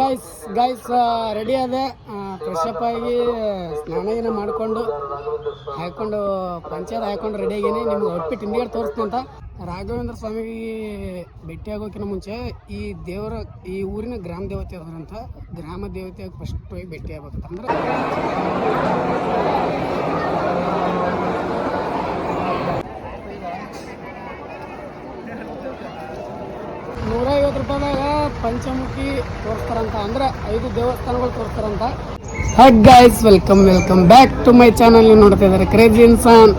Guys guys ready ಅದೆ fresh up ಆಗಿ ಸ್ನಾನ ಮಾಡಿಕೊಂಡು ಹಾಕೊಂಡು ಪಂಚಾಯತ್ ಹಾಕೊಂಡು ರೆಡಿ ಆಗೀನಿ. ನಿಮ್ಗೆ ಔಟ್ಫಿಟ್ ಇಂಡಿಯಾ ತೋರಿಸ್ತೀನಿ ಅಂತ. ರಾಘವೇಂದ್ರ ಸ್ವಾಮಿಗೆ ಭೇಟಿ ಆಗೋಕ್ಕಿಂತ ಮುಂಚೆ ಈ ದೇವರ, ಈ ಊರಿನ ಗ್ರಾಮ ದೇವತೆ ಅದ್ರಂತ ಗ್ರಾಮ ದೇವತೆಯಾಗಿ ಫಸ್ಟ್ ಹೋಗಿ ಭೇಟಿ ಆಗ್ಬೇಕು ಅಂದ್ರೆ ನೂರೈವತ್ತು ರೂಪಾಯಿದಾಗ ಪಂಚಮುಖಿ ತೋರಿಸ್ತಾರಂತ ಅಂದ್ರೆ ಐದು ದೇವಸ್ಥಾನಗಳು ತೋರಿಸ್ತಾರಂತ. Hi guys welcome welcome back to my channel ನೀವು ನೋಡ್ತಾ ಇದ್ದಾರೆ crazy Insaan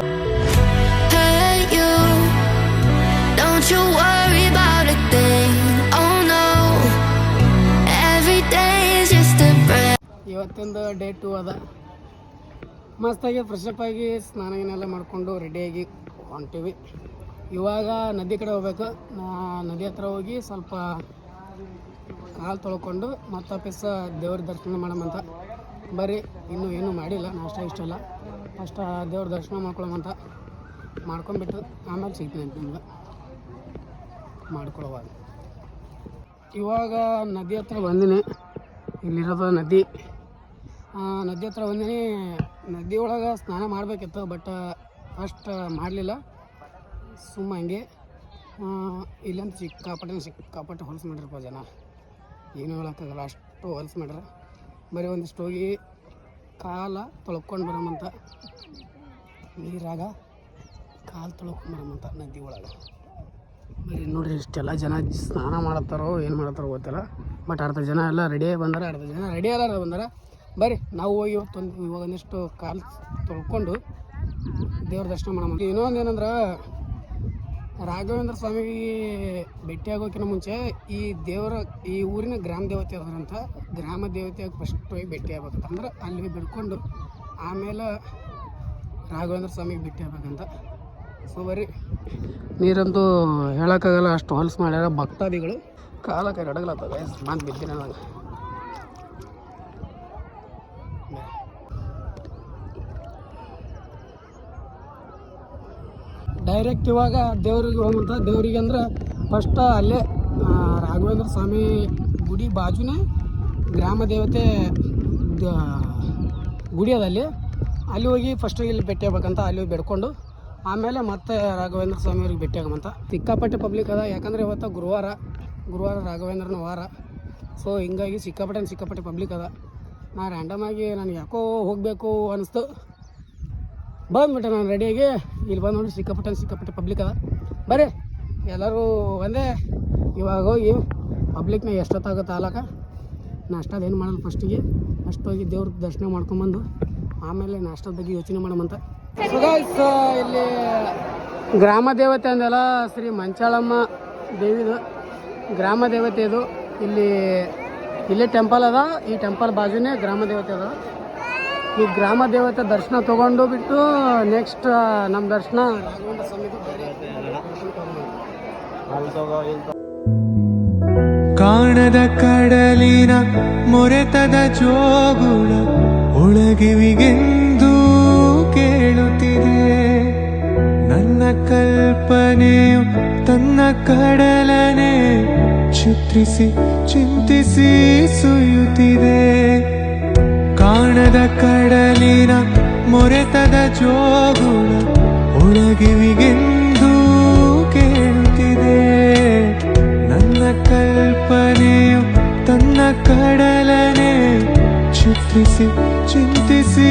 Hey you, don't you worry about a thing. Oh no, every day is just a breath. ಇವತ್ತೊಂದು ಡೇ ಟು ಅದ. ಮಸ್ತಾಗಿ ಫ್ರೆಶ್ ಅಪ್ ಆಗಿ ಸ್ನಾನ ಏನೆಲ್ಲ ಮಾಡಿಕೊಂಡು ರೆಡಿಯಾಗಿ ಹೊಂಟಿವಿ. ಇವಾಗ ನದಿ ಕಡೆ ಹೋಗ್ಬೇಕು. ನದಿ ಹತ್ರ ಹೋಗಿ ಸ್ವಲ್ಪ ಕಾಲು ತೊಳ್ಕೊಂಡು ಮತ್ತೆ ವಾಪಸ್ ದೇವ್ರ ದರ್ಶನ ಮಾಡಮಂತ ಬರೀ ಇನ್ನೂ ಏನೂ ಮಾಡಿಲ್ಲ, ನಾಷ್ಟ ಇಷ್ಟೆಲ್ಲ. ಫಸ್ಟ್ ದೇವ್ರ ದರ್ಶನ ಮಾಡ್ಕೊಳಮಂತ ಮಾಡ್ಕೊಂಬಿಟ್ಟು ಆಮೇಲೆ ಸಿಗ್ತೀನಿ ಅಂತ ನಿಮ್ಗೆ ಮಾಡ್ಕೊಳ್ಳುವಾಗ ಇವಾಗ ನದಿ ಹತ್ರ ಬಂದಿನಿ. ಇಲ್ಲಿರೋದು ನದಿ. ನದಿ ಹತ್ರ ಬಂದಿನಿ. ನದಿ ಒಳಗೆ ಸ್ನಾನ ಮಾಡಬೇಕಿತ್ತು, ಬಟ್ ಫಸ್ಟ್ ಮಾಡಲಿಲ್ಲ. ಸುಮ್ಮ ಹಂಗೆ ಇಲ್ಲಂತ ಸಿಕ್ಕಾಪಟ್ಟೆ ಸಿಕ್ಕಾಪಟ್ಟೆ ಹೊಲಸು ಮಾಡಿರಪ್ಪ ಜನ. ಏನು ಹೇಳೋಕ್ಕಾಗಲ್ಲ, ಅಷ್ಟು ಹೊಲಸು ಮಾಡ್ಯಾರ. ಬರೀ ಒಂದಿಷ್ಟು ಹೋಗಿ ಕಾಲ ತೊಳ್ಕೊಂಡು ಬರೋಮಂತ ನೀರಾಗ ಕಾಲು ತೊಳ್ಕೊಂಡು ಬರೋಮಂತ ನದಿ ಒಳಗೆ. ಬರೀ ನೋಡ್ರಿ ಇಷ್ಟೆಲ್ಲ ಜನ ಸ್ನಾನ ಮಾಡತ್ತಾರೋ, ಏನು ಮಾಡತ್ತಾರೋ ಗೊತ್ತಿಲ್ಲ. ಬಟ್ ಅರ್ಧ ಜನ ಎಲ್ಲ ರೆಡಿ ಬಂದಾರ, ಅರ್ಧ ಜನ ರೆಡಿ ಅಲ್ಲ ಬಂದ್ರೆ. ಬರ್ರಿ ನಾವು ಹೋಗಿ ಇವತ್ತೊಂದು ಇವಾಗ ಒಂದಿಷ್ಟು ಕಾಲು ತೊಳ್ಕೊಂಡು ದೇವ್ರ ದರ್ಶನ ಮಾಡೋಣ ಇನ್ನೊಂದು ಏನಂದ್ರೆ ರಾಘವೇಂದ್ರ ಸ್ವಾಮಿಗೆ ಭೇಟಿ ಆಗೋಕ್ಕಿಂತ ಮುಂಚೆ ಈ ದೇವರ, ಈ ಊರಿನ ಗ್ರಾಮ ದೇವತೆ ಅದರಂತ ಗ್ರಾಮ ದೇವತೆಯಾಗಿ ಫಸ್ಟ್ ಹೋಗಿ ಭೇಟಿ ಆಗ್ಬೇಕು ಅಂದ್ರೆ ಅಲ್ಲಿ ಬಿಡ್ಕೊಂಡು ಆಮೇಲೆ ರಾಘವೇಂದ್ರ ಸ್ವಾಮಿಗೆ ಭೇಟಿ ಆಗ್ಬೇಕಂತ ಸೊ ಬರೀ ನೀರಂತೂ ಹೇಳೋಕ್ಕಾಗಲ್ಲ, ಅಷ್ಟು ಹೊಲಸು ಮಾಡ್ಯಾರ ಭಕ್ತಾದಿಗಳು. ಕಾಲ ಕೈ ಗೈಸ್ ಬಂದು ಬಿದ್ದಿನ ಡೈರೆಕ್ಟ್ ಇವಾಗ ದೇವ್ರಿಗೆ ಹೋಗುವಂಥ ದೇವ್ರಿಗೆ ಅಂದ್ರೆ ಫಸ್ಟ್ ಅಲ್ಲೇ ರಾಘವೇಂದ್ರ ಸ್ವಾಮಿ ಗುಡಿ ಬಾಜುನೇ ಗ್ರಾಮ ದೇವತೆ ಗುಡಿ ಅದ ಅಲ್ಲಿ. ಅಲ್ಲಿ ಹೋಗಿ ಫಸ್ಟ್ ಇಲ್ಲಿ ಭೇಟಿ ಆಗ್ಬೇಕಂತ ಅಲ್ಲಿ ಬೆಡ್ಕೊಂಡು, ಆಮೇಲೆ ಮತ್ತೆ ರಾಘವೇಂದ್ರ ಸ್ವಾಮಿಯವ್ರಿಗೆ ಭೇಟಿ ಆಗಮಂತ. ಸಿಕ್ಕಾಪಟ್ಟೆ ಪಬ್ಲಿಕ್ ಅದ, ಯಾಕಂದ್ರೆ ಇವತ್ತು ಗುರುವಾರ ಗುರುವಾರ ರಾಘವೇಂದ್ರನ ವಾರ. ಸೊ ಹಿಂಗಾಗಿ ಸಿಕ್ಕಾಪಟ್ಟೆ ಸಿಕ್ಕಾಪಟ್ಟೆ ಪಬ್ಲಿಕ್ ಅದ. ನಾ ರ್ಯಾಂಡಮ್ ಆಗಿ ನನಗೆ ಯಾಕೋ ಹೋಗಬೇಕು ಅನಿಸ್ತು ಬಂದ್ಬಿಟ್ಟೆ ನಾನು ರೆಡಿಯಾಗಿ ಇಲ್ಲಿ ಬಂದು ನೋಡಿ ಸಿಕ್ಕಾಪಟ್ಟೆ ಸಿಕ್ಕಾಪಟ್ಟೆ ಪಬ್ಲಿಕ್ ಅದ. ಬರ್ರಿ ಎಲ್ಲರೂ ಒಂದೇ ಇವಾಗ ಹೋಗಿ ಪಬ್ಲಿಕ್ನ ಎಷ್ಟೊತ್ತಾಗುತ್ತೆ ಆಲಕ ನಾಷ್ಟದ ಏನು ಮಾಡಲ್ಲ ಫಸ್ಟಿಗೆ ಫಸ್ಟ್ ಹೋಗಿ ದೇವ್ರ ದರ್ಶನ ಮಾಡ್ಕೊಂಬಂದು ಆಮೇಲೆ ನಾಷ್ಟದ ಬಗ್ಗೆ ಯೋಚನೆ ಮಾಡಮಂತ guys, ಇಲ್ಲಿ ಗ್ರಾಮ ದೇವತೆ ಅಂದೆಲ್ಲ ಶ್ರೀ ಮಂಚಾಳಮ್ಮ ದೇವಿದು. ಗ್ರಾಮ ದೇವತೆ ಇದು. ಇಲ್ಲಿ ಇಲ್ಲೇ ಟೆಂಪಲ್ ಅದ. ಈ ಟೆಂಪಲ್ ಬಾಜುನೇ ಗ್ರಾಮ ದೇವತೆ ಅದ. ಈ ಗ್ರಾಮ ದೇವತೆ ದರ್ಶನ ತಗೊಂಡು ಬಿಟ್ಟು ನೆಕ್ಸ್ಟ್ ನಮ್ಮ ದರ್ಶನ ಕಾಣದ ಕಡಲಿನ ಮೊರೆತದ ಜೋಗುಳ ಒಳಗಿವಿಗೆಂದು ಕೇಳುತ್ತಿದೆ. ನನ್ನ ಕಲ್ಪನೆಯು ತನ್ನ ಕಡಲನೆ ಚಿತ್ರಿಸಿ ಚಿಂತಿಸಿ ಸುಯುತ್ತಿದೆ. ಕಾಣದ ಕಡಲಿನ ಮೊರೆತದ ಜೋಗುಳ ಒಳಗಿವಿಗೆಂದು ಕೇಳುತ್ತಿದೆ. ನನ್ನ ಕಲ್ಪನೆಯು ತನ್ನ ಕಡಲನೆ ಚಿತ್ರಿಸಿ ಚಿಂತಿಸಿ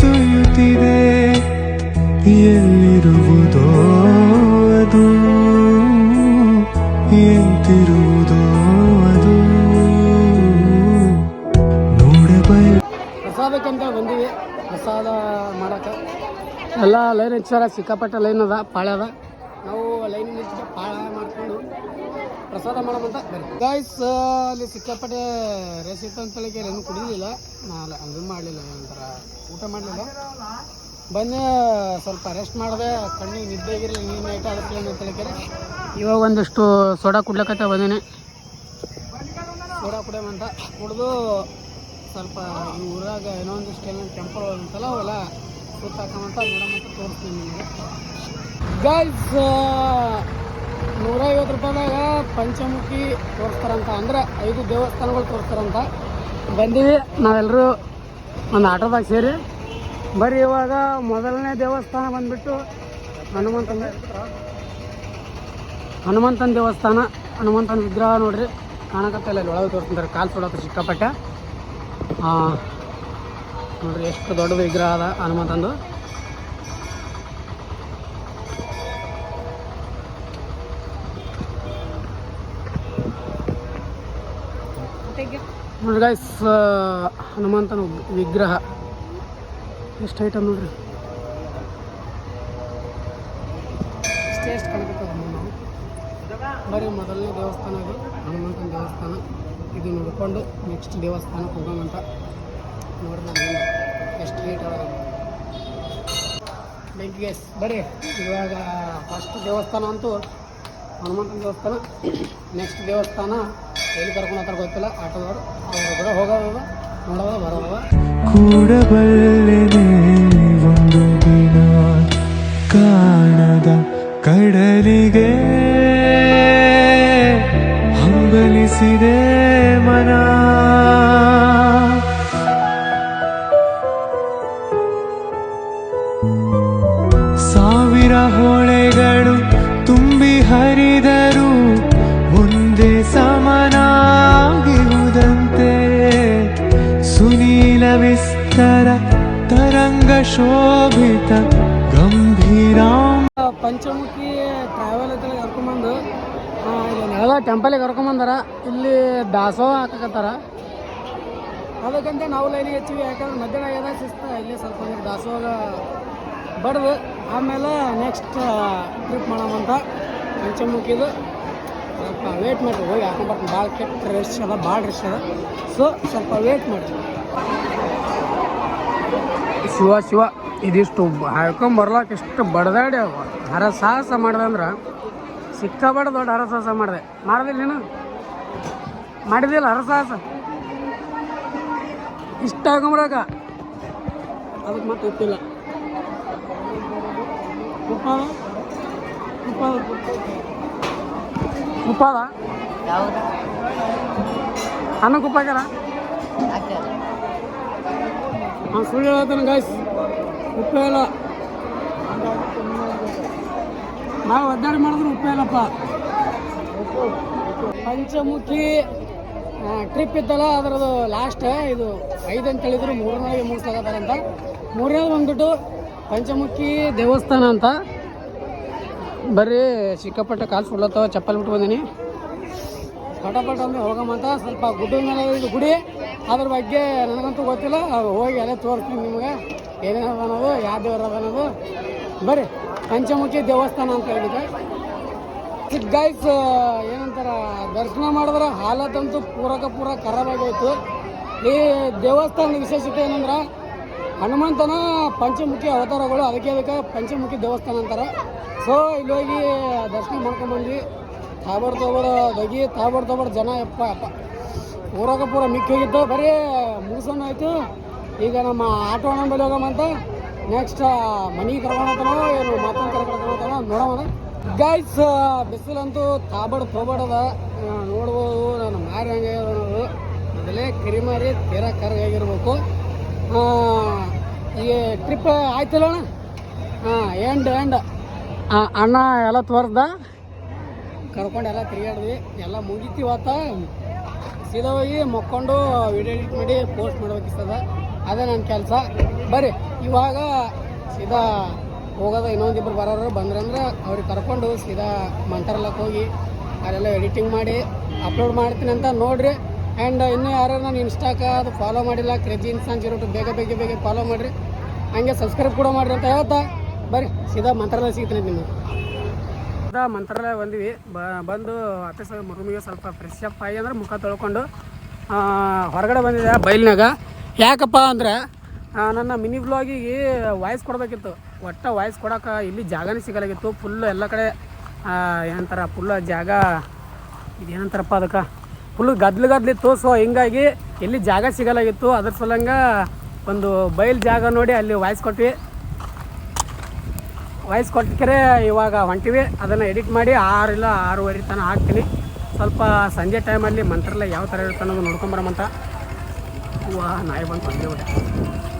ಸುಯುತ್ತಿದೆ ಎಲ್ಲಿರುವುದೋ ಎಲ್ಲ ಲೈನ್ ಹಚ್ಚಾರ, ಸಿಕ್ಕಾಪಟ್ಟೆ ಲೈನ್ ಅದ, ಪಾಳೆ ಅದ. ನಾವು ಲೈನ್ ಪಾಳೆ ಮಾಡಿಕೊಂಡು ಪ್ರಸಾದ ಬರ್ರಿ ಗಾಯ್ಸ್ ಅಲ್ಲಿ ಸಿಕ್ಕಾಪಟ್ಟೆ ರೇಸ್ ಇತ್ತು ಅಂತ ಹೇಳಿಕೆ ಏನು ಕುಡಿಲಿಲ್ಲ. ನಾನು ಹಂಗೆ ಮಾಡಲಿಲ್ಲ ನಂತರ ಊಟ ಮಾಡಲಿಲ್ಲ. ಬನ್ನಿ, ಸ್ವಲ್ಪ ರೆಸ್ಟ್ ಮಾಡಿದೆ, ಕಣ್ಣಿಗೆ ನಿದ್ದೆ ಆಗಿರಲಿಲ್ಲ ನೀನು ನೈಟ್ ಅದಕ್ಕೆ ಅಂತ ಹೇಳಿಕೆ ಇವಾಗ ಒಂದಿಷ್ಟು ಸೋಡಾ ಕುಡ್ಲಕತ್ತ ಬಂದೇನೆ. ಸೋಡಾ ಕುಡಿಯಮಂತ ಕುಡಿದು ಸ್ವಲ್ಪ ಈ ಊರಾಗ ಏನೋ ಒಂದಿಷ್ಟು ಏನೋ ಟೆಂಪಲ್ ಅಂತಲ್ಲ ಅವೆಲ್ಲ ಸುತ್ತಾಕಂತ ನೋಡಮಂತ ತೋರಿಸ್ತೀನಿ ನೂರೈವತ್ತು ರೂಪಾಯಿದಾಗ ಪಂಚಮುಖಿ ತೋರಿಸ್ತಾರಂತ. ಅಂದ್ರೆ ಐದು ದೇವಸ್ಥಾನಗಳು ತೋರಿಸ್ತಾರಂತ. ಬಂದೀವಿ ನಾವೆಲ್ಲರೂ ಒಂದು ಆಟೋದಾಗ ಸೇರಿ. ಬರೀ ಇವಾಗ ಮೊದಲನೇ ದೇವಸ್ಥಾನ ಬಂದ್ಬಿಟ್ಟು ಹನುಮಂತನ ಹನುಮಂತನ ದೇವಸ್ಥಾನ, ಹನುಮಂತನ ವಿಗ್ರಹ ನೋಡ್ರಿ. ಕಾಣಕತ್ತಲ್ಲ ಇಲ್ಲಿ ಒಳಗೆ ತೋರಿಸ್ತಾರೆ ಕಾಲು ಸುಡತ್ತೆ ಸಿಕ್ಕಾಪಟ್ಟೆ ನೋಡ್ರಿ ಎಷ್ಟು ದೊಡ್ಡ ವಿಗ್ರಹ ಅದ ಹನುಮಂತಂದು ನೋಡ್ರಿ ಗೈಸ್ ಹನುಮಂತನ ವಿಗ್ರಹ. ಎಷ್ಟು ಐಟಮ್ ನೋಡ್ರಿ. ಎಷ್ಟು ಬರೀ ಮೊದಲನೇ ದೇವಸ್ಥಾನ ಇದು ಹನುಮಂತನ ದೇವಸ್ಥಾನ. ಇದು ನೋಡಿಕೊಂಡು ನೆಕ್ಸ್ಟ್ ದೇವಸ್ಥಾನಕ್ಕೆ ಹೋಗೋಣ ನೋಡ್ರಿ ನಾನು ಎಷ್ಟು ಲೇಟ್ ಬೆಂಕಿ ಗ್ಯಾಸ್ ಬರ್ರಿ ಇವಾಗ ಫಸ್ಟ್ ದೇವಸ್ಥಾನ ಅಂತೂ ಹನುಮಂತನ ದೇವಸ್ಥಾನ. ನೆಕ್ಸ್ಟ್ ದೇವಸ್ಥಾನ ಎಲ್ಲಿ ಕರ್ಕೊಂಡು ಗೊತ್ತಿಲ್ಲ. ಆಟೋದವರು, ಅವ್ರ ಕೂಡ ಹೋಗೋದವ ನೋಡೋದ ಬರೋದವ ಕೂಡಬಲ್ಲೆನೆ ಒಂದು ದಿನ ಕಾಣದ ಕಡಲಿಗೆ ಹಂಬಲಿಸಿದೆ ಮನ. ಶೋಭಿತ ಗಂಭೀರಾಂ ಪಂಚಮುಖಿ ಟ್ರಾವೆಲ್ ಅಂತ ಕರ್ಕೊಂಬಂದು ಎಲ್ಲ ಟೆಂಪಲಿಗೆ ಕರ್ಕೊಂಬಂದಾರ. ಇಲ್ಲಿ ದಾಸೋಹ ಹಾಕಕತ್ತಾರ. ಅದಕ್ಕಂತ ನಾವು ಲೈನಿಗೆ ಹಚ್ಚಿವಿ. ಯಾಕಂದ್ರೆ ಮಧ್ಯಾಹ್ನ ಆಗ್ಯದ, ಶಿಸ್ತು ಇಲ್ಲಿ ಸ್ವಲ್ಪ ದಾಸೋಹ ಬಡ್ದು. ಆಮೇಲೆ ನೆಕ್ಸ್ಟ್ ಟ್ರಿಪ್ ಮಾಡೋಣಂತ ಪಂಚಮುಖಿದು. ಸ್ವಲ್ಪ ವೇಟ್ ಮಾಡಿ ಹೋಗಿ ಹಾಕೊಂಡ್ಬರ್ತೀನಿ ಭಾಳ ಕೆಟ್ಟ ರಶ್ ಅದ, ಭಾಳ ರಶ್ ಅದ. ಸೊ ಸ್ವಲ್ಪ ವೇಟ್ ಮಾಡಿ ಶಿವ ಶಿವ ಇದಿಷ್ಟು ಹಾಕೊಂಡ್ ಬರ್ಲಾಕ ಇಷ್ಟು ಬಡದಾಡಿ ಅವ. ಹರಸಾಹಸ ಮಾಡ್ದೆ ಅಂದ್ರೆ ಬಡ ದೊಡ್ಡ ಹರಸಾಹಸ ಮಾಡಿದೆ. ಮಾಡ್ದಿಲ್ಲ ನೀನು? ಮಾಡಿದಿಲ್ಲ ಹರಸಾಹಸ? ಇಷ್ಟ ಹಾಕೊಂಬರಾಕ ಅದಕ್ಕೆ ಮತ್ತೆ ಗೊತ್ತಿಲ್ಲ ಉಪ್ಪಾದ? ಉಪ್ಪಾದ? ಉಪ್ಪಾದ? ಅನ್ನಕ್ಕೆ ಉಪ್ಪಾಕ್ಯಾರ? ಹಾಂ ಸುಳ್ಳು ಹೇಳ್ತಾನೆ ಗಾಯ್ಸ್ ಉಪ್ಪೇ ಇಲ್ಲ ನಾವು ಒದ್ದಾಡಿ ಮಾಡಿದ್ರು ಉಪ್ಪೇ ಪಂಚಮುಖಿ ಟ್ರಿಪ್ ಇತ್ತಲ್ಲ, ಅದರದ್ದು ಲಾಸ್ಟ್ ಇದು ಐದು ಅಂತ ಹೇಳಿದ್ರು ಮೂರನೇ ಮುಗಿಸ್ಲಾಗತ್ತಾರಂತ ಮೂರನೇ ಬಂದ್ಬಿಟ್ಟು ಪಂಚಮುಖಿ ದೇವಸ್ಥಾನ ಅಂತ. ಬರೀ ಸಿಕ್ಕಾಪಟ್ಟೆ ಕಾಲು ಸುಡ್ಲತ್ತವ ಚಪ್ಪಲ್ ಬಿಟ್ಟು ಬಂದೀನಿ. ಪಟಾಪಟ ಅಂದ್ರೆ ಹೋಗಮ್ಮಂತ ಸ್ವಲ್ಪ ಗುಡ್ಡ ಮೇಲೆ ಇದು ಗುಡಿ. ಅದ್ರ ಬಗ್ಗೆ ನನಗಂತೂ ಗೊತ್ತಿಲ್ಲ. ಹೋಗಿ ಎಲ್ಲ ತೋರಿಸ್ತೀನಿ ನಿಮಗೆ. ಏನೇನು ಅನ್ನೋದು, ಯಾವ ದೇವ್ರ ಅನ್ನೋದು. ಬರ್ರಿ, ಪಂಚಮುಖಿ ದೇವಸ್ಥಾನ ಅಂತ ಹೇಳಿದೆ ಚಿಕ್ಕ ಗೈಸ್ ಏನಂತಾರ, ದರ್ಶನ ಮಾಡಿದ್ರೆ ಹಾಲತ್ತಂತೂ ಪೂರಕ ಪೂರ ಖರಾಬಾಗೋಯ್ತು. ಈ ದೇವಸ್ಥಾನದ ವಿಶೇಷತೆ ಏನಂದ್ರೆ, ಹನುಮಂತನ ಪಂಚಮುಖಿ ಅವತಾರಗಳು, ಅದಕ್ಕೆ ಅದಕ್ಕೆ ಪಂಚಮುಖಿ ದೇವಸ್ಥಾನ ಅಂತಾರೆ. ಸೊ ಇಲ್ಲಿ ಹೋಗಿ ದರ್ಶನ ಮಾಡ್ಕೊಂಡ್ಬಂದ್ವಿ ತಾಬಾರ್ದು ತೋಬರ್ ದಗಿ ತಾಬಾರ್ದು ತೋಬರ್ ಜನ ಯಪ್ಪ ಯಪ್ಪ. ಪೂರಕ ಪೂರ ಮಿಕ್ಕಿ ಹೋಗಿತ್ತು ಬರೀ ಮುಗಿಸೋಣ ಆಯ್ತು ಈಗ ನಮ್ಮ ಆಟೋ ಅಣ್ಣ ಹೋಗಮಂತ ನೆಕ್ಸ್ಟ್ ಮನೆಗೆ ಕರ್ಕೊಂಡೋಗ್ತಾನೋ ಏನು ಮತ್ತೊಂದು ಕರ್ಕೊಂಡೋಗ್ತಾನೋ ನೋಡೋಣ. ಗೈಸ್ ಬಿಸಿಲಂತೂ ತಾಬಡ್ ತೋಬಡದ ನೋಡ್ಬೋದು ನಾನು ಮಾರಿ ಹಂಗೆ ನೋಡೋದು ಮೊದಲೇ ಕರಿಮಾರಿ, ತೀರ ಕರ್ಗಾಗಿರ್ಬೇಕು ಈ ಟ್ರಿಪ್ ಆಯ್ತಲ್ಲ ಅಣ್ಣ? ಹಾಂ ಎಂಡ್ ಎಂಡ್ ಅಣ್ಣ ಎಲ್ಲ ತೋರ್ದ ಕರ್ಕೊಂಡು ಎಲ್ಲ ತಿರುಗಾಡಿದ್ವಿ ಎಲ್ಲ ಮುಗಿತಿ ಇವತ್ತ. ಸೀದಾ ಹೋಗಿ ಮಕ್ಕೊಂಡು ವಿಡಿಯೋ ಎಡಿಟ್ ಮಾಡಿ ಪೋಸ್ಟ್ ಮಾಡ್ಬೇಕಿಸ್ತದ ಅದೇ ನನ್ನ ಕೆಲಸ. ಬರ್ರಿ, ಇವಾಗ ಸೀದಾ ಹೋಗೋದ ಇನ್ನೊಂದಿಬ್ಬರು ಬರೋರು ಬಂದ್ರಂದ್ರೆ ಅವ್ರಿಗೆ ಕರ್ಕೊಂಡು ಸೀದಾ ಮಂತ್ರಲಕ್ಕೆ ಹೋಗಿ ಅದೆಲ್ಲ ಎಡಿಟಿಂಗ್ ಮಾಡಿ ಅಪ್ಲೋಡ್ ಮಾಡ್ತೀನಿ ಅಂತ ನೋಡ್ರಿ. ಆ್ಯಂಡ್ ಇನ್ನೂ ಯಾರು ನಾನು ಇನ್ಸ್ಟಾಕ ಅದು ಫಾಲೋ ಮಾಡಿಲ್ಲ ಕ್ರೇಜಿ ಇನ್ಸಾನ್ ಜೀರೋ ಬೇಗ ಬೇಗ ಬೇಗ ಫಾಲೋ ಮಾಡಿರಿ. ಹಂಗೆ ಸಬ್ಸ್ಕ್ರೈಬ್ ಕೂಡ ಮಾಡಿರಿ ಅಂತ ಹೇಳ್ತಾ. ಬರ್ರಿ, ಸೀದಾ ಮಂತ್ರಲ್ಲ ಸಿಗ್ತೀನಿ ನಿಮಗೆ. ಮಂತ್ರಾಲಯ ಬಂದ್ವಿ. ಬಂದು ಆಫೀಸ್ ರೂಮಿಗೆ ಸ್ವಲ್ಪ ಫ್ರೆಶ್ ಅಪ್ ಆಗಿ ಅಂದ್ರೆ ಮುಖ ತೊಳ್ಕೊಂಡು ಹೊರಗಡೆ ಬಂದಿದೆ ಬೈಲ್ನಾಗ ಯಾಕಪ್ಪ ಅಂದ್ರೆ ನನ್ನ ಮಿನಿ ಬ್ಲಾಗಿಗೆ ವಾಯ್ಸ್ ಕೊಡಬೇಕಿತ್ತು. ಒಟ್ಟು ವಾಯ್ಸ್ ಕೊಡೋಕೆ ಇಲ್ಲಿ ಜಾಗನೇ ಸಿಗಲಾಗಿತ್ತು. ಫುಲ್ಲು ಎಲ್ಲ ಕಡೆ ಏನಂತಾರೆ ಫುಲ್ಲು ಫುಲ್ ಜಾಗ, ಇದೇನಂತಾರಪ್ಪ ಅದಕ್ಕೆ? ಫುಲ್ ಗದ್ಲು ಗದ್ಲಿತ್ತು ಸೊ ಹಿಂಗಾಗಿ ಎಲ್ಲಿ ಜಾಗ ಸಿಗಲಾಗಿತ್ತು. ಅದ್ರ ಸಲಂಗ ಒಂದು ಬಯಲು ಜಾಗ ನೋಡಿ ಅಲ್ಲಿ ವಾಯ್ಸ್ ಕೊಟ್ವಿ. ವಾಯ್ಸ್ ಕೊಟ್ಟರೆ ಇವಾಗ ಹೊಂಟಿವಿ. ಅದನ್ನು ಎಡಿಟ್ ಮಾಡಿ ಆರು ಇಲ್ಲ ಆರೂವರೆ ತನಕ ಹಾಕ್ತೀನಿ. ಸ್ವಲ್ಪ ಸಂಜೆ ಟೈಮಲ್ಲಿ ಮಂತ್ರಾಲಯ ಯಾವ ಥರ ಇರುತ್ತೆ ಅನ್ನೋದು ನೋಡ್ಕೊಂಬರಮಂತ ವಾ, ನಾಯಿ ಬಂತು ಸಂಜೆ ಬಿಟ್ಟೆ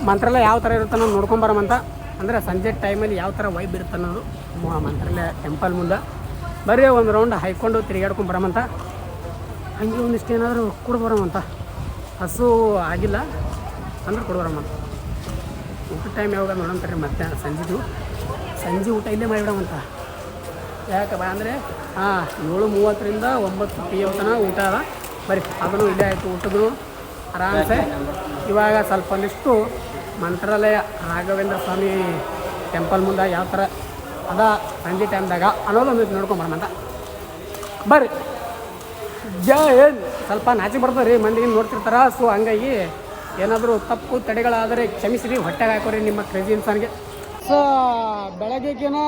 ಮಂತ್ರಾಲಯ ಯಾವ ಥರ ಇರುತ್ತೆ ಅನ್ನೋದು ನೋಡ್ಕೊಂಬರಮಂತ ಅಂದರೆ ಸಂಜೆ ಟೈಮಲ್ಲಿ ಯಾವ ಥರ ವೈಬ್ ಇರುತ್ತೆ ಅನ್ನೋದು ಮಂತ್ರಾಲಯ ಟೆಂಪಲ್ ಮುಂದೆ. ಬರೀ ಒಂದು ರೌಂಡ್ ಹಾಯ್ಕೊಂಡು ತಿರುಗಾಡ್ಕೊಂಡು ಬರಮಂತ. ಹಂಗೆ ಒಂದಿಷ್ಟು ಏನಾದರೂ ಕೊಡ್ಬರಮಂತ ಹಸು ಆಗಿಲ್ಲ. ಅಂದ್ರೆ ಕೊಡ್ಬರಮಂತ ಊಟ ಟೈಮ್ ಯಾವಾಗ ನೋಡಂತಾರೆ ಮತ್ತೆ ಸಂಜೆದು? ಸಂಜೆ ಊಟ ಇಲ್ಲೇ ಮಾಡಿಬಿಡಮಂತ ಯಾಕಪ್ಪ ಅಂದರೆ ಹಾಂ ಏಳು ಮೂವತ್ತರಿಂದ ಒಂಬತ್ತು ಪಿ ಎಂ ತನಕ ಊಟ ಅದ. ಬರೀ ಅದನ್ನು ಇಲ್ಲೇ ಆಯಿತು, ಊಟದ್ದು. ಆರಾಮ್ಸೆ. ಇವಾಗ ಸ್ವಲ್ಪ ಒಂದಿಷ್ಟು ಮಂತ್ರಾಲಯ ರಾಘವೇಂದ್ರ ಸ್ವಾಮಿ ಟೆಂಪಲ್ ಮುಂದೆ ಯಾವ ಥರ ಅದ ಸಂಜೆ ಟೈಮ್ದಾಗ. ಅನ್ನೋದು ಒಂದು ನೋಡ್ಕೊಂಬರೋಣಂತ ಬರ್ರಿ. ಏನು ಸ್ವಲ್ಪ ನಾಚಿ ಬರ್ತದೆ ರೀ, ಮಂದಿ ನೋಡ್ತಿರ್ತಾರ. ಸೊ ಹಂಗಾಗಿ ಏನಾದರೂ ತಪ್ಪು ತಡೆಗಳಾದರೆ ಕ್ಷಮಿಸಿರಿ, ಹೊಟ್ಟೆಗೆ ಹಾಕೋರಿ ನಿಮ್ಮ ಕ್ರೇಜಿ ಇನ್ಸಾನ್ಗೆ ಸೊ ಬೆಳಗ್ಗೆಕಿನ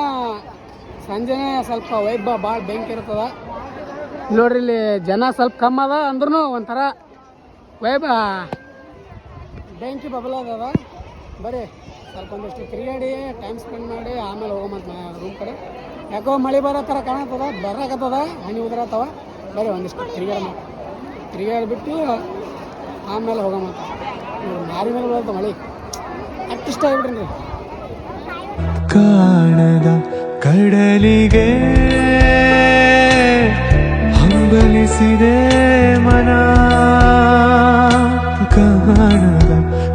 ಸಂಜೆನೆ ಸ್ವಲ್ಪ ವೈಬ್ ಭಾಳ ಬೆಂಕಿ ಇರ್ತದ. ನೋಡ್ರಿ, ಇಲ್ಲಿ ಜನ ಸ್ವಲ್ಪ ಕಮ್ಮಿ ಅದ ಅಂದ್ರೂ ಒಂಥರ ವೈಬ ಬೆಂಕಿ ಬಬಲ ಬರೀ ಸ್ವಲ್ಪ ಒಂದಿಷ್ಟು ತಿರುಗಾಡಿ ಟೈಮ್ ಸ್ಪೆಂಡ್ ಮಾಡಿ, ಆಮೇಲೆ ಹೋಗಮಂತ ರೂಮ್ ಕಡೆ. ಯಾಕೋ ಮಳೆ ಬರೋ ಥರ ಕಾಣತ್ತದ ಬರಕತ್ತದ ಹನಿ ಉದ್ರತ್ತವ ಬರೀ ಒಂದಿಷ್ಟು ತಿರುಗಾಡ ಬಿಟ್ಟು ಆಮೇಲೆ ಹೋಗಮಂತ ಮಾರಿ ಮೇಲೆ ಬರುತ್ತೆ ಮಳೆ. ಅಷ್ಟಿಷ್ಟ ಇಷ್ಟ ಆಗ್ಬಿಟ್ರಿ ಕಾಣದ ಕಡಲಿಗೆ ಹಂಬಲಿಸಿದೆ ಮನ. ಕಾಣದ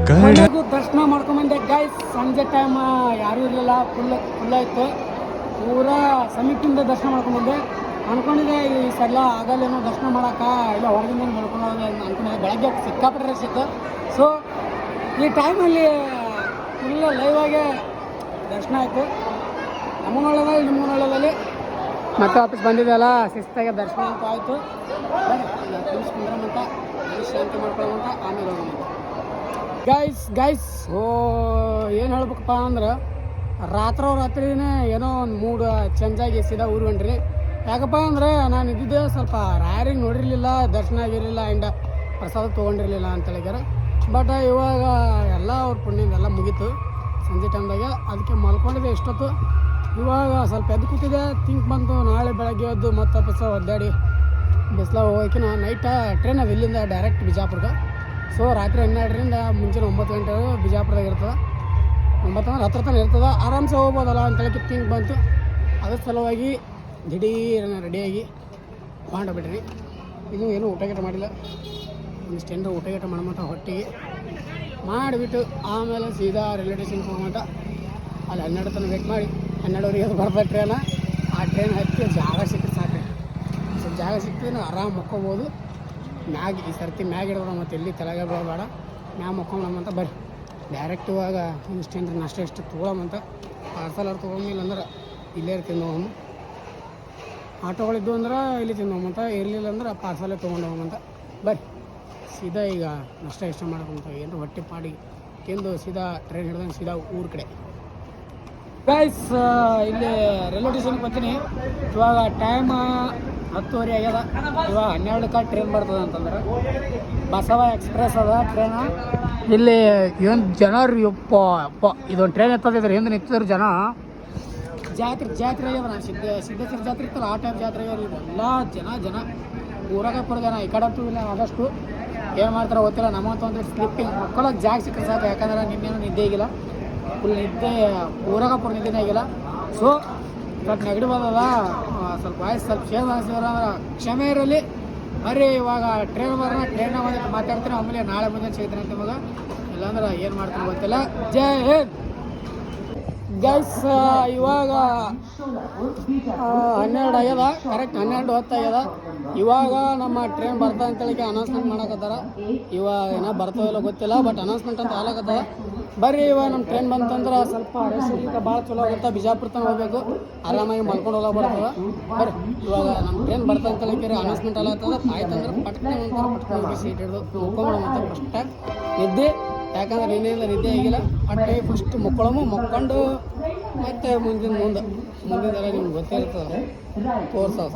ಕಡ ದರ್ಶನ ಮಾಡ್ಕೊಂಬಂದೆ ಗಾಯ್ಸ್ ಸಂಜೆ ಟೈಮ್ ಯಾರು ಇರಲಿಲ್ಲ. ಫುಲ್ ಫುಲ್ ಆಯ್ತು. ಪೂರ ಸಮೀಪದಿಂದ ದರ್ಶನ ಮಾಡ್ಕೊಂಬಂದೆ ಅನ್ಕೊಂಡಿದ್ದೆ, ಈ ಸಲ ಆಗಲ್ಲೇನೋ ದರ್ಶನ ಮಾಡಕ್ಕ. ಇಲ್ಲ, ಹೊರಗಿಂದ ನೋಡ್ಕೊಂಡು ಅನ್ಕೊಂಡಿದ್ದೆ. ಬೆಳಗ್ಗೆ ಸಿಕ್ಕಾಪಟ್ಟೆ ಇತ್ತು. ಸೊ ಈ ಟೈಮಲ್ಲಿ ಫುಲ್ ಲೈವ್ ಆಗಿ ದರ್ಶನ ಆಯಿತು. ನಿಮ್ಮನ್ನ ಒಳ್ಳೆದಲ್ಲಿ ಮತ್ತೆ ವಾಪಸ್ ಬಂದಿದ್ದೆಲ್ಲ ಶಿಸ್ತಾಗಿ ದರ್ಶನ. ಅಂತ ಆಯಿತು. ತಿಳಿಸ್ಕೊಂಡ್ರಂತ ಶಾಂತಿ ಮಾಡ್ಕೊಳ್ಳೋಂತ ಆಮೇಲೆ ಹೋಗೋಣ. ಗೈಸ್ ಗೈಸ್ ಓ ಏನು ಹೇಳ್ಬೇಕಪ್ಪ ಅಂದ್ರೆ ರಾತ್ರೋ ರಾತ್ರಿನೇ ಏನೋ ಒಂದು ಮೂಡ್ ಚೇಂಜ್ ಆಗಿ ಸೀದಾ ಊರು ಹೊಂಟ್ರಿ. ಯಾಕಪ್ಪ ಅಂದ್ರೆ ನಾನು ಇದ್ದಿದ್ದೆ ಸ್ವಲ್ಪ ರಾಯರಿಗೆ ನೋಡಿರಲಿಲ್ಲ ದರ್ಶನ ಆಗಿರಲಿಲ್ಲ ಆ್ಯಂಡ್ ಪ್ರಸಾದ ತೊಗೊಂಡಿರಲಿಲ್ಲ ಅಂತ ಹೇಳಿದಾರೆ ಬಟ್ ಇವಾಗ ಎಲ್ಲ ಅವ್ರ ಪುಣ್ಯದ ಎಲ್ಲ ಮುಗೀತು. ಸಂಜೆ ಟೈಮ್ದಾಗ ಅದಕ್ಕೆ ಮಲ್ಕೊಂಡಿದ್ದೆ ಎಷ್ಟೊತ್ತು. ಇವಾಗ ಸ್ವಲ್ಪ ಎದ್ದು ಕೂತಿದೆ ತಿಂಕ್ ಬಂತು, ನಾಳೆ ಬೆಳಗ್ಗೆ ಎದ್ದು ಮತ್ತೆ ಬಸ್ಸ ಒದ್ದಾಡಿ ಬಿಸಿಲ ಹೋಗೋಕಿನ ನೈಟ ಟ್ರೈನ್ ಅದು ಇಲ್ಲಿಂದ ಡೈರೆಕ್ಟ್ ಬಿಜಾಪುರ್ಗೆ. ಸೊ ರಾತ್ರಿ ಹನ್ನೆರಡರಿಂದ ಮುಂಚೆ ಒಂಬತ್ತು ಗಂಟೆ ಬಿಜಾಪುರದಾಗ ಇರ್ತದೆ. ಒಂಬತ್ತು ಅಂದ್ರೆ ಹತ್ರ ತನಕ ಇರ್ತದೆ. ಆರಾಮ್ಸೆ ಹೋಗ್ಬೋದಲ್ಲ ಅಂತೇಳಿ ತಿಂಕ್ ಬಂತು. ಅದ್ರ ಸಲುವಾಗಿ ದಿಢೀರನ್ನ ರೆಡಿಯಾಗಿ ಮಾಡಿಬಿಟ್ರಿ ಇದು ಏನು ಊಟ ಗೀಟ ಮಾಡಿಲ್ಲ. ಒಂದಿಷ್ಟು ಏನರ ಊಟ ಗೀಟ ಮಾಡಮಟ್ಟ ಹೊಟ್ಟೆಗೆ ಮಾಡಿಬಿಟ್ಟು ಆಮೇಲೆ ಸೀದಾ ರೈಲ್ವೆ ಸ್ಟೇಷನ್ಗೆ ಹೋಗಮಂತ ಅಲ್ಲಿ ಹನ್ನೆರಡು ತನಕ ವೇಟ್ ಮಾಡಿ. ಹನ್ನೆರಡುವರೆಗೆ ಅದು ಬರ್ಬೇಕು ಟ್ರೈನ. ಆ ಟ್ರೈನ್ ಹತ್ತಿ ಜಾಗ ಸಿಕ್ಕರೆ ಸಾಕು. ಸ್ವಲ್ಪ ಜಾಗ ಸಿಕ್ಕಿದ್ರೆ ಆರಾಮ್ ಮಕ್ಕೋಬೋದು. ಮ್ಯಾಗ, ಈ ಸರ್ತಿ ಮ್ಯಾಗ ಇಡೋಣ ಮತ್ತೆ ಎಲ್ಲಿ ತಲೆಗೆ ಬೀಳಬೇಡ ಮ್ಯಾಗ ಮಕ್ಕೊಂಬಂತ ಬರ್ರಿ. ಡೈರೆಕ್ಟ್ ಇವಾಗ ಒಂದಿಷ್ಟು ಅಷ್ಟೇ ನಾಷ್ಟ ಇಷ್ಟು ತೊಗೊಳಮಂತ ಪಾರ್ಸಲ್ ಅವ್ರು ತೊಗೊಂಡಿಲ್ಲ ಅಂದ್ರೆ ಇಲ್ಲೇ ತಿಂದು ಹೋಗಮ್ಮ ಆಟೋಗಳಿದ್ದು ಅಂದ್ರೆ ಇಲ್ಲಿ ತಿಂದು ಹೋಗಮಂತ ಇರಲಿಲ್ಲ ಅಂದ್ರೆ ಪಾರ್ಸಲೇ ತೊಗೊಂಡು ಹೋಗಮಂತ ಬರ್ರಿ. ಸೀದಾ ಈಗ ನಷ್ಟ ಇಷ್ಟ ಮಾಡ್ಕೊಂತ ಏನು ಹೊಟ್ಟೆ ಪಾಡಿ ತಿಂದು ಸೀದಾ ಟ್ರೈನ್ ಹಿಡ್ದಂಗೆ ಸೀದಾ ಊರ ಕಡೆ. ಗೈಸ್ ಇಲ್ಲಿ ರೈಲ್ವೆ ಸ್ಟೇಷನ್ಗೆ ಬರ್ತೀನಿ. ಇವಾಗ ಟೈಮ್ ಹತ್ತುವರೆ ಆಗ್ಯದ. ಇವಾಗ ಹನ್ನೆರಡಕ್ಕೆ ಟ್ರೈನ್ ಬರ್ತದೆ ಅಂತಂದ್ರೆ ಬಸವ ಎಕ್ಸ್ಪ್ರೆಸ್ ಅದ ಟ್ರೈನ್ ಇಲ್ಲಿ ಏನು ಜನ ರೀ ಯಪ್ಪ ಅಪ್ಪ ಇದೊಂದು ಟ್ರೈನ್ ಎತ್ತದಿದ್ರೆ ಹಿಂದೆ ನಿಂತಿದ್ರು ಜನ. ಜಾತ್ರೆ ಜಾತ್ರೆ ಆಗ್ಯದ ನಾ ಸಿದ್ಧ, ಸಿದ್ದೇಶ್ವರ ಜಾತ್ರೆ ಇತ್ತಲ್ಲ, ಆ ಟೈಮ್ ಜಾತ್ರೆ ಆಗ್ಯಾರ ಎಲ್ಲ ಜನ ಜನ. ಊರಾಗ ಪುರ ಜನ, ಈ ಕಡೆ ಅಂತೂ ಇಲ್ಲ, ಆದಷ್ಟು. ಏನು ಮಾಡ್ತಾರೋ ಗೊತ್ತಿಲ್ಲ. ನಮ್ಮಂತ ಒಂದು ಸ್ಲಿಪ್ಪಿಂಗ್ ಮಕ್ಕಳಿಗೆ ಜಾಗ ಸಿಕ್ಕರೆ ಸಾಕು ಯಾಕಂದ್ರೆ ನಿನ್ನೇನು ನಿದ್ದೆ ಆಗಿಲ್ಲ. ಫುಲ್ ನಿದ್ದೆ ಊರಾಗ ಪೂರ್ ನಿದ್ದೆನೇ ಆಗಿಲ್ಲ. ಸೊ ಸ್ವಲ್ಪ ನೆಗಡಿ ಬಂದದ ಸ್ವಲ್ಪ ವಾಯ್ಸ್ ಸ್ವಲ್ಪ ಚೇಂಜ್ ಅನಿಸಿದ್ರೆ ಅಂದ್ರೆ ಕ್ಷಮೆ ಇರಲಿ. ಬರ್ರಿ, ಇವಾಗ ಟ್ರೈನ್ ಬರೋಣ ಟ್ರೈನ್ ಬಂದಿಟ್ಟು ಮಾತಾಡ್ತೀನಿ. ಆಮೇಲೆ ನಾಳೆ ಮುಂದೆ ಸಿಗ್ತೀನಿ ಅಂತ ಮಗ ಇಲ್ಲಾಂದ್ರೆ ಏನು ಮಾಡ್ತೀನಿ ಗೊತ್ತಿಲ್ಲ. ಜೈ ಹಿಂದ್! ಗೈಸ್ ಇವಾಗ ಆ, ಹನ್ನೆರಡು ಆಗ್ಯದ ಕರೆಕ್ಟ್ ಹನ್ನೆರಡು ಹೊತ್ತಾಗ್ಯದ ಇವಾಗ ನಮ್ಮ ಟ್ರೈನ್ ಬರ್ತಾ ಅಂತೇಳಿ ಅನೌನ್ಸ್ಮೆಂಟ್ ಮಾಡಕತ್ತಾರ. ಇವಾಗ ಏನೋ ಬರ್ತಾವ ಇಲ್ಲೋ ಗೊತ್ತಿಲ್ಲ ಬಟ್ ಅನೌನ್ಸ್ಮೆಂಟ್ ಅಂತ ಆಗ್ಲಕತ್ತದ. ಬರ್ರಿ ಇವಾಗ ನಮ್ಮ ಟ್ರೈನ್ ಬಂತಂದ್ರೆ ಸ್ವಲ್ಪ ರೆಸ್ಟ್ ಭಾಳ ಚಲೋ ಆಗುತ್ತೆ. ಬಿಜಾಪುರ ತನಕ ಹೋಗ್ಬೇಕು. ಆರಾಮಾಗಿ ಮಲ್ಕೊಂಡು ಹೋಗ ಬರ್ತದ. ಬರ್ರಿ ಇವಾಗ ನಮ್ಮ ಟ್ರೈನ್ ಅಂತ ಹೇಳಿ ಅನೌನ್ಸ್ಮೆಂಟ್ ಆಗ್ಲತ್ತದ ಆಯ್ತಂದ್ರೆ ಒಂಥರ ಪಟ್ನೆ ಸೀಟ್ ಹಿಡಿದು ಮತ್ತೆ ಫಸ್ಟ್ ನಿದ್ದೆ. ಯಾಕಂದ್ರೆ ನಿನ್ನೆಯಿಂದ ನಿದ್ದೆ ಆಗಿಲ್ಲ. ಅಟ್ಟೆ ಫಸ್ಟ್ ಮುಕ್ಕೊಳಮು ಮುಕ್ಕೊಂಡು ಮತ್ತೆ ಮುಂದಿನ ಮುಂದೆ. ಮುಂದಿನ ನಿಮ್ಗೆ ಗೊತ್ತೇ ಇರ್ತದೆ ತೋರ್ಸೋದು.